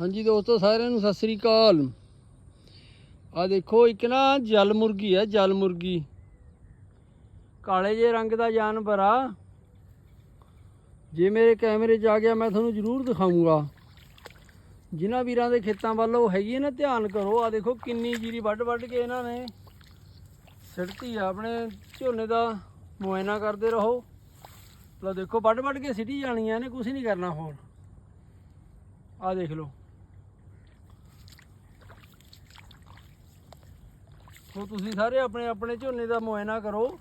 ਹਾਂਜੀ ਦੋਸਤੋ, ਸਾਰਿਆਂ ਨੂੰ ਸਤਿ ਸ੍ਰੀ ਅਕਾਲ। ਆ ਦੇਖੋ, ਇੱਕ ਨਾ ਜਲ ਮੁਰਗੀ ਹੈ, ਜਲ ਮੁਰਗੀ। ਕਾਲੇ ਜੇ ਰੰਗ ਦਾ ਜਾਨਵਰ ਆ। ਜੇ ਮੇਰੇ ਕੈਮਰੇ 'ਚ ਆ ਗਿਆ, ਮੈਂ ਤੁਹਾਨੂੰ ਜ਼ਰੂਰ ਦਿਖਾਉਂਗਾ ਜਿਨ੍ਹਾਂ ਵੀਰਾਂ ਦੇ ਖੇਤਾਂ ਵੱਲ ਉਹ ਹੈਗੀ ਹੈ ਨਾ, ਧਿਆਨ ਕਰੋ। ਆ ਦੇਖੋ, ਕਿੰਨੀ ਜੀਰੀ ਵੱਢ ਵੱਢ ਕੇ ਇਹਨਾਂ ਨੇ ਸਿੱਟਤੀ ਆ। ਆਪਣੇ ਝੋਨੇ ਦਾ ਮੁਆਇਨਾ ਕਰਦੇ ਰਹੋ। ਲਓ ਦੇਖੋ ਵੱਢ ਵੱਢ ਕੇ ਸਿੱਟੀ ਜਾਣੀਆਂ ਨੇ ਕੁਝ ਨਹੀਂ ਕਰਨਾ ਹੋਰ ਆ ਦੇਖ ਲਓ। ਸੋ ਤੁਸੀਂ ਸਾਰੇ ਆਪਣੇ ਆਪਣੇ ਝੋਨੇ ਦਾ ਮੁਆਇਨਾ ਕਰੋ।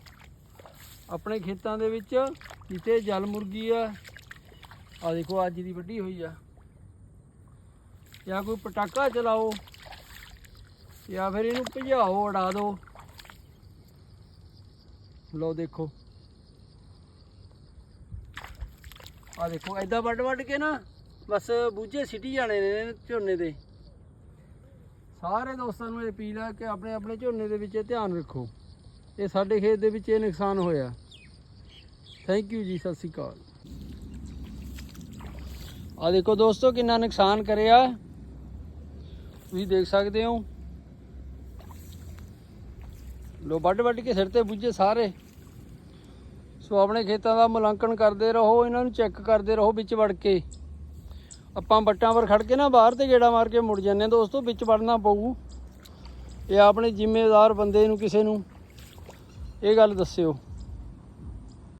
ਆਪਣੇ ਖੇਤਾਂ ਦੇ ਵਿੱਚ ਕਿਤੇ ਜਲ ਮੁਰਗੀ ਆ। ਆ ਦੇਖੋ, ਅੱਜ ਦੀ ਵੱਡੀ ਹੋਈ ਆ। ਜਾਂ ਕੋਈ ਪਟਾਕਾ ਚਲਾਓ, ਜਾਂ ਫਿਰ ਇਹਨੂੰ ਭਜਾਓ ਉਡਾ ਦਿਓ ਲਓ ਦੇਖੋ। ਆ ਦੇਖੋ ਐਦਾਂ ਵੱਡ ਵੱਡ ਕੇ ਨਾ ਬਸ ਬੂਝੇ ਸਿੱਟੀ ਜਾਣੇ ਨੇ ਝੋਨੇ ਦੇ। ਸਾਰੇ ਦੋਸਤਾਂ ਨੂੰ ਇਹ ਅਪੀਲ ਹੈ ਕਿ ਆਪਣੇ ਆਪਣੇ ਝੋਨੇ ਦੇ ਵਿੱਚ ਇਹ ਧਿਆਨ ਰੱਖੋ। ਇਹ ਸਾਡੇ ਖੇਤ ਦੇ ਵਿੱਚ ਇਹ ਨੁਕਸਾਨ ਹੋਇਆ। ਥੈਂਕ ਯੂ ਜੀ, ਸਤਿ ਸ਼੍ਰੀ ਅਕਾਲ। ਆ ਦੇਖੋ ਦੋਸਤੋ, ਕਿੰਨਾ ਨੁਕਸਾਨ ਕਰਿਆ। ਤੁਸੀਂ ਦੇਖ ਸਕਦੇ ਹੋ। ਲੋ ਵੱਡ ਵੱਡ ਕੇ ਸਿਰ ਤੇ ਬੁੱਝੇ ਸਾਰੇ। ਸੋ ਆਪਣੇ ਖੇਤਾਂ ਦਾ ਮੁਲਾਂਕਣ ਕਰਦੇ ਰਹੋ, ਇਹਨਾਂ ਨੂੰ ਚੈੱਕ ਕਰਦੇ ਰਹੋ ਵਿੱਚ ਵੜ ਕੇ। ਆਪਾਂ ਬੱਟਾਂ ਪਰ ਖੜ ਕੇ ਨਾ ਬਾਹਰ ਤੇ ਗੇੜਾ ਮਾਰ ਕੇ ਮੁੜ ਜਾਂਦੇ ਹਾਂ। ਦੋਸਤੋ, ਵਿੱਚ ਵੜਨਾ ਪਊ। ਇਹ ਆਪਣੇ ਜ਼ਿੰਮੇਦਾਰ ਬੰਦੇ ਨੂੰ, ਕਿਸੇ ਨੂੰ। ਇਹ ਗੱਲ ਦੱਸਿਓ।